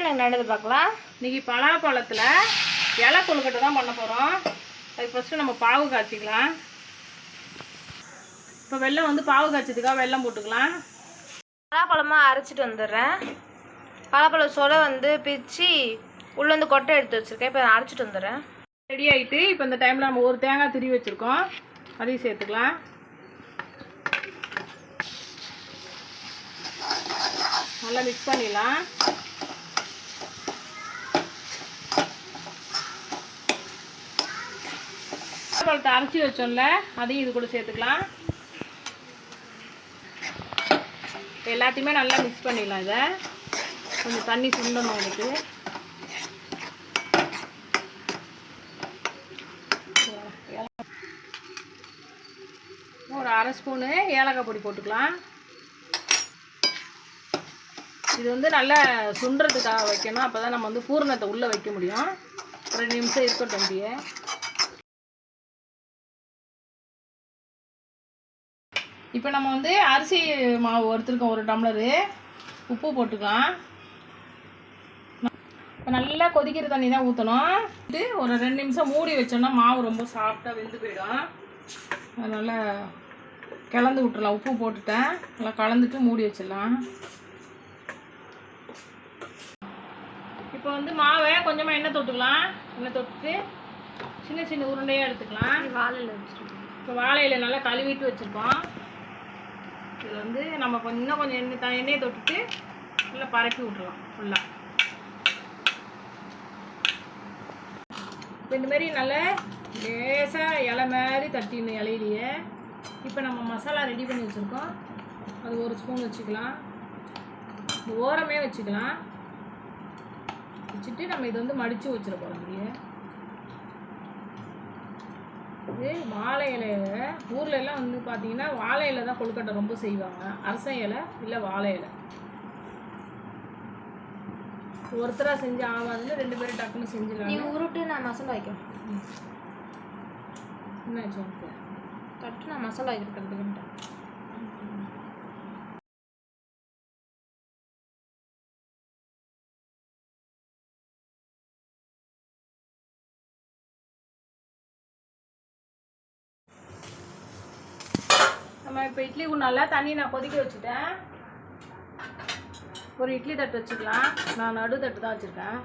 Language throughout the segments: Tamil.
என்னது பார்க்கலாம் இன்னைக்கு பலாப்பழத்தில் இலை கொழுக்கட்டை தான் பண்ண போகிறோம் அதுக்கு ஃபஸ்ட்டு நம்ம பாவு காய்ச்சிக்கலாம். இப்போ வெல்லம் வந்து பாவு காய்ச்சதுக்காக வெல்லம் போட்டுக்கலாம். பலாப்பழமாக அரைச்சிட்டு வந்துடுறேன். பலாப்பழம் சொலை வந்து பிச்சு உள்ள வந்து கொட்டை எடுத்து வச்சிருக்கேன். இப்போ அரைச்சிட்டு வந்துடுறேன். ரெடி ஆகிட்டு இப்போ இந்த டைமில் நம்ம ஒரு தேங்காய் திருவி வச்சுருக்கோம். அதையும் சேர்த்துக்கலாம். நல்லா மிக்ஸ் பண்ணிடலாம். பழத்தை அரைச்சி வச்சோம்ல அதையும் இது கூட சேர்த்துக்கலாம். எல்லாத்தையுமே நல்லா மிக்ஸ் பண்ணிடலாம் இதை. கொஞ்சம் தண்ணி சுண்டணும் இதுக்கு ஒரு அரை ஸ்பூனு ஏலக்காய் பொடி போட்டுக்கலாம். இது வந்து நல்லா சுண்டுறதுக்காக வைக்கணும். அப்போ தான் நம்ம வந்து பூரணத்தை உள்ளே வைக்க முடியும். ஒரு ரெண்டு நிமிஷம் இருக்கட்டும் அப்படியே இப்போ நம்ம வந்து அரிசி மாவு வறுத்துருக்கோம் ஒரு டம்ளரு உப்பு போட்டுக்கலாம். இப்போ நல்லா கொதிக்கிற தண்ணி தான் ஊற்றணும் இது ஒரு ரெண்டு நிமிஷம் மூடி வச்சோம்னா மாவு ரொம்ப சாஃப்டாக வெந்து போயிடும். அதனால் கிளந்து விட்டுறலாம். உப்பு போட்டுட்டேன். நல்லா கலந்துட்டு மூடி வச்சிடலாம். இப்போ வந்து மாவை கொஞ்சமாக எண்ணெய் தொட்டுக்கலாம். எண்ணெய் தொட்டுட்டு சின்ன சின்ன உருண்டையாக எடுத்துக்கலாம். வாழையில் வச்சுருக்கேன் இப்போ வாழையில நல்லா கழுவிட்டு வச்சுருக்கோம். இது வந்து நம்ம கொஞ்சம் இன்னும் கொஞ்சம் எண்ணெய் த- எண்ணெயை தொட்டுட்டு நல்லா பரப்பி விட்டுறலாம் ஃபுல்லாக இப்போ இந்தமாரி நல்லா லேசாக இலை மாதிரி தட்டிடணும் இலையிலேயே இப்போ நம்ம மசாலா ரெடி பண்ணி வச்சுருக்கோம். அது ஒரு ஸ்பூன் வச்சுக்கலாம். ஓரமே வச்சுக்கலாம். வச்சுட்டு நம்ம இதை வந்து மடித்து வச்சிட போகிறோம் அப்படியே. இது வாழை இலையில ஊர்ல எல்லாம் வந்து பார்த்தீங்கன்னா வாழை இலை தான் கொழுக்கட்டை ரொம்ப செய்வாங்க. அரச இலை இல்லை வாழை இலை. ஒருத்தரா செஞ்சு ஆகாதுன்னு ரெண்டு பேரும் டக்குன்னு நீ செஞ்சிடலாம் உருட்டு நான் மசாலா வைக்கிறேன். என்னாச்சு உனக்கு தட்டு நான் மசாலா வைக்கிறேன் நம்ம இப்போ இட்லி நல்லா தண்ணி நான் கொதிக்க வச்சுட்டேன். ஒரு இட்லி தட்டு வச்சுக்கலாம். நான் நடு தட்டு தான் வச்சுருக்கேன்.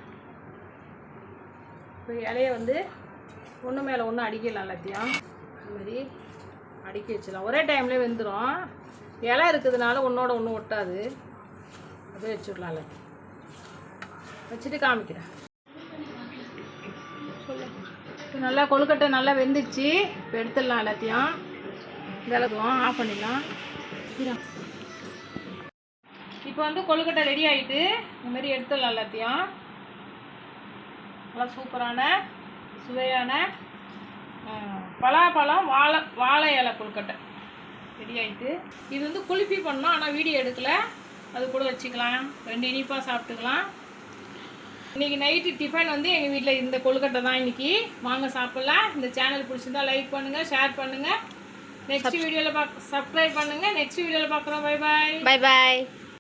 இப்போ இலையை வந்து ஒன்று மேலே ஒன்று அடிக்கலாம் எல்லாத்தையும். இந்த மாதிரி அடுக்கி வச்சிடலாம். ஒரே டைம்லேயே வெந்துடும் இலை இருக்கிறதுனால ஒன்றோட ஒன்று ஒட்டாது. அப்படியே வச்சுடலாம் எல்லாத்தையும். வச்சுட்டு காமிக்கிறேன். நல்லா கொழுக்கட்டை நல்லா வெந்துச்சு இப்போ எடுத்துடலாம் எல்லாத்தையும். ஆஃப் பண்ணிடலாம். இப்போ வந்து கொழுக்கட்டை ரெடி ஆகிட்டு இந்த மாதிரி எடுத்துடலாம் எல்லாத்தையும். நல்லா சூப்பரான சுவையான பலாப்பழம் வாழை வாழை இலை கொழுக்கட்டை ரெடி ஆகிட்டு இது வந்து குளிப்பி பண்ணோம் ஆனால் வீடியோ எடுக்கல. அது கூட வச்சுக்கலாம். ரெண்டு இனிப்பாக சாப்பிட்டுக்கலாம். இன்னைக்கு நைட்டு டிஃபன் வந்து எங்கள் வீட்டில் இந்த கொழுக்கட்டை தான் இன்றைக்கி வாங்க சாப்பிட்லாம். இந்த சேனல் பிடிச்சிருந்தா லைக் பண்ணுங்கள் ஷேர் பண்ணுங்கள் நெக்ஸ்ட் வீடியோவில் பார்க்க சப்ஸ்கிரைப் பண்ணுங்கள் நெக்ஸ்ட் வீடியோவில் பார்க்குறோம் பை பாய் பை பாய்